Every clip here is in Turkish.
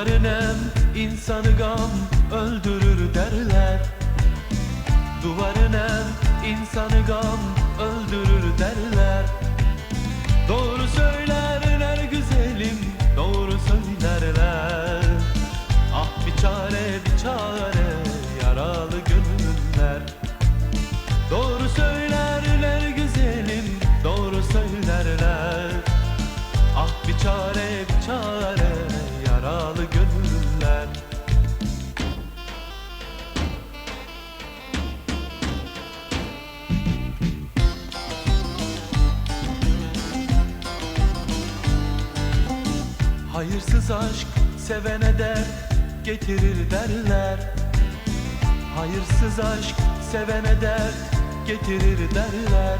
Duvarın em insanı gam öldürür derler. Duvarın em insanı gam öldürür derler Hayırsız aşk sevene dert getirir derler. Hayırsız aşk sevene dert getirir derler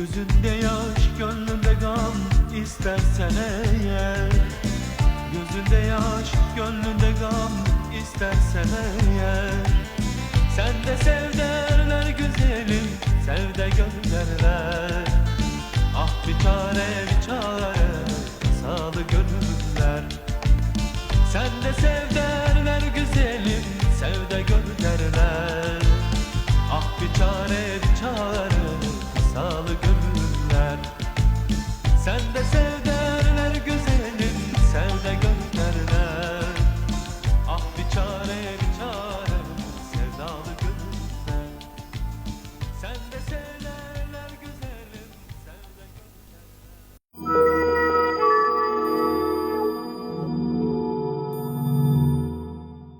Gözünde yaş gönlünde gam istersen eğer. Gözünde yaş gönlünde gam istersen eğer. Sen de sev derler güzelim sev de gönderler. Ah bir çare bir çare sağlı gönüller. Sen de sev derler güzelim sev de gönderler. Ah bir çare bir çare Sende sevdeler güzelim Sevde gözlerler ah bir çare bir çare Sevdalı gönüller